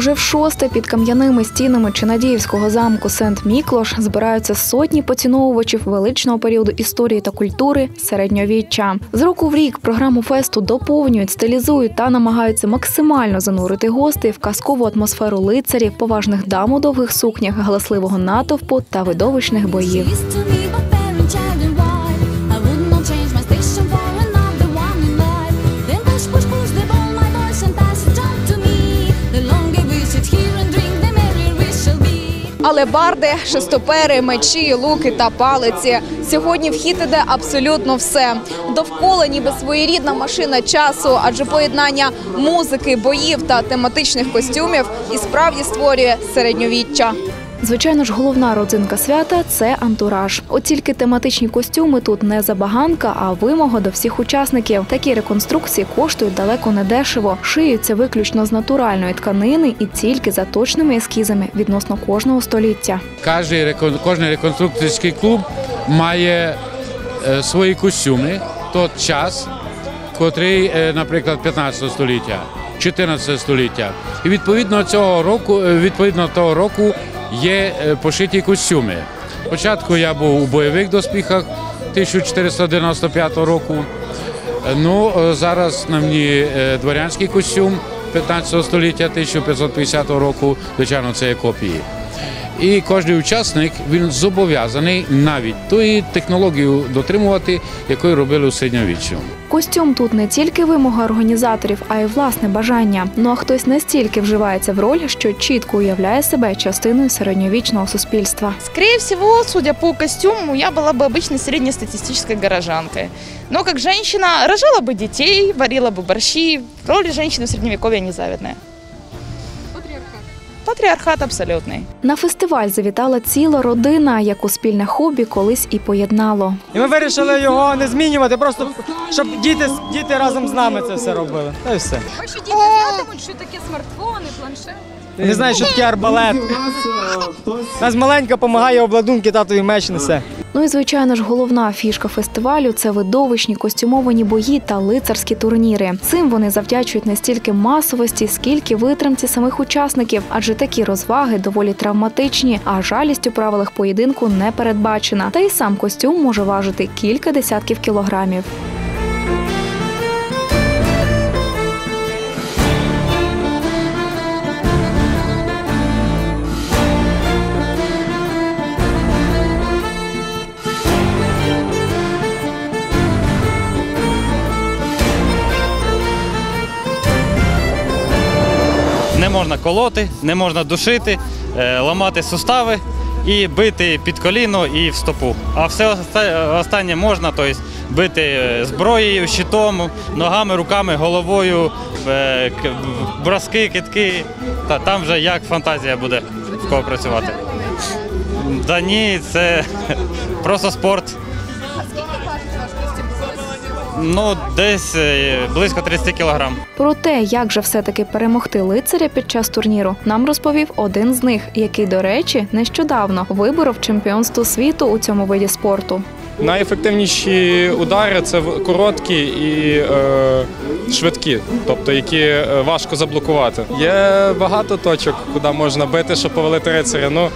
Уже в шосте під кам'яними стінами Чинадіївського замку Сент-Міклош збираються сотні поціновувачів величного періоду історії та культури середньовіччя. З року в рік програму фесту доповнюють, стилізують та намагаються максимально занурити гостей в казкову атмосферу лицарів, поважних дам у довгих сукнях, галасливого натовпу та видовищних боїв. Алебарди, шестопери, мечі, луки та палиці. Сьогодні в хід іде абсолютно все. Довкола ніби своєрідна машина часу, адже поєднання музики, боїв та тематичних костюмів і справді створює середньовіччя. Звичайно ж, головна родзинка свята це антураж. От тільки тематичні костюми тут не забаганка, а вимога до всіх учасників. Такі реконструкції коштують далеко не дешево, шиються виключно з натуральної тканини і тільки за точними ескізами відносно кожного століття. Рекон- реконструкторський клуб має е, свої костюми, тот час, котрий, е, наприклад, 15 століття, 14 століття. І відповідно цього року, е, відповідно того року є е, пошиті костюми. Спочатку я був у бойових доспіхах 1495 року. Е, Ну, е, зараз на мені дворянський костюм 15 століття 1550 року, звичайно, це є копії. І кожен учасник він зобов'язаний навіть тої технології дотримувати, якою робили у середньовіччю. Костюм тут не тільки вимога організаторів, а й власне бажання. Ну а хтось настільки вживається в роль, що чітко уявляє себе частиною середньовічного суспільства. Скорее всего, судя по костюму, я была бы обычной среднестатистической горожанкой. Но как женщина рожала бы детей, варила бы борщи. Роль женщины в средневековье незавидная. Патриархат. абсолютний. На фестиваль завітала ціла родина, яку спільне хобі колись і поєднало. І ми вирішили його не змінювати, просто щоб діти, діти разом з нами це все робили. Та й все. Ваші діти знатимуть, що таке смартфони, планшет. Не знаю, що таке арбалет. Нас маленька допомагає обладунки, татові меч несе. Ну і звичайно ж, головна фішка фестивалю це видовищні костюмовані бої та лицарські турніри. Цим вони завдячують не стільки масовості, скільки витримці самих учасників, адже такі розваги доволі травматичні, а жалість у правилах поєдинку не передбачена. Та й сам костюм може важити кілька десятків кілограмів. Не можна колоти, не можна душити, е, ламати сустави і бити під коліно і в стопу. А все останнє можна, тобто бити е, зброєю, щитом, ногами, руками, головою, е, броски, китки. Та там вже як фантазія буде в кого працювати. Та ні, це просто спорт. Ну, десь е, близько 30 кілограм. Про те, як же все-таки перемогти лицаря під час турніру, нам розповів один з них, який, до речі, нещодавно виборов чемпіонство світу у цьому виді спорту. Найефективніші удари це в- короткі і е, швидкі, тобто які е, важко заблокувати. Є багато точок, куди можна бити, щоб повалити рицаря. Ну,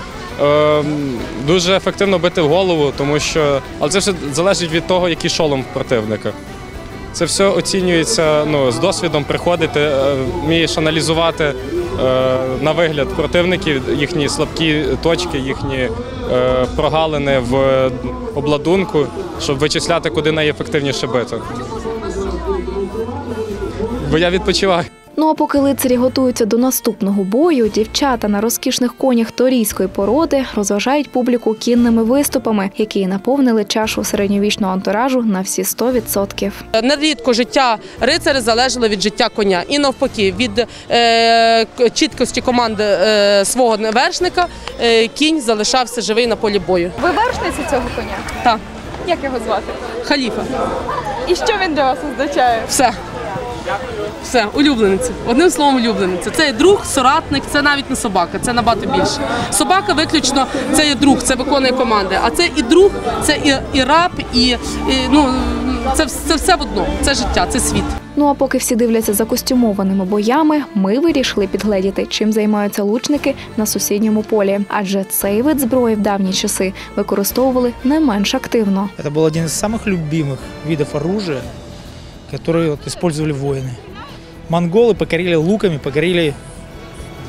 е, дуже ефективно бити в голову, тому що. Але це все залежить від того, який шолом противника. Це все оцінюється ну, з досвідом, приходити, е, вмієш аналізувати е, на вигляд противників, їхні слабкі точки, їхні е, прогалини в обладунку, щоб вичисляти, куди найефективніше бити. Бо я відпочиваю. Ну а поки лицарі готуються до наступного бою, дівчата на розкішних конях торійської породи розважають публіку кінними виступами, які наповнили чашу середньовічного антуражу на всі 100%. Нерідко життя рицаря залежало від життя коня. І навпаки, від е, чіткості команди е, свого вершника е, кінь залишався живий на полі бою. Ви вершниця цього коня? Так, Як його звати? халіфа. І що він для вас означає? Все. Все, улюблениця. Одним словом, улюблениця. Це є друг, соратник, це навіть не собака, це набагато більше. Собака виключно це є друг, це виконує команди. А це і друг, це і, і раб, і, і ну це, це все в одному. Це життя, це світ. Ну а поки всі дивляться за костюмованими боями, ми вирішили підгледіти, чим займаються лучники на сусідньому полі. Адже цей вид зброї в давні часи використовували не менш активно. Это был один из самых любимых видов оружия, которые вот использовали воины. Монголы покорили луками, покорили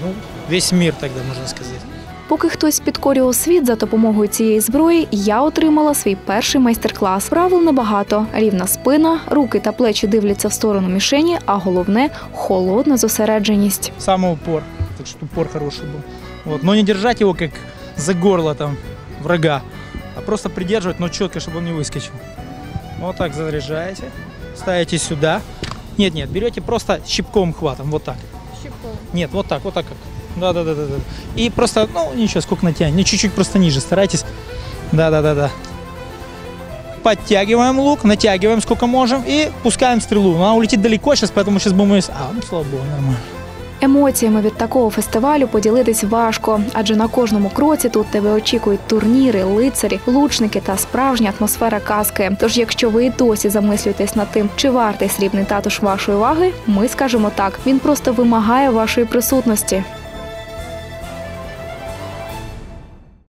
ну, весь мир тогда, можно сказать. Поки хтось підкорював світ за допомогою цієї зброї, я отримала свій перший майстер-клас. Правил небагато: рівна спина, руки та плечі дивляться в сторону мішені, а головне холодна зосередженість. Самый упор, так что упор хороший был. Вот. Но не держать его как за горло там врага, а просто придерживать, но четко, чтобы он не выскочил. Вот так заряжаете, Ставите сюда. Нет, нет, берете просто щипковым хватом, вот так. Нет, вот так, вот так как. Да, да, да, да, да. И просто, ну, ничего, сколько натянет. Не чуть-чуть просто ниже старайтесь. Да, да, да, да. Подтягиваем лук, натягиваем сколько можем и пускаем стрелу. Но Она улетит далеко сейчас, поэтому сейчас будем... А, ну, слава богу, нормально. Емоціями від такого фестивалю поділитись важко, адже на кожному кроці тут тебе очікують турніри, лицарі, лучники та справжня атмосфера казки. Тож, якщо ви і досі замислюєтесь над тим, чи вартий срібний татуш вашої уваги, ми скажемо так: він просто вимагає вашої присутності.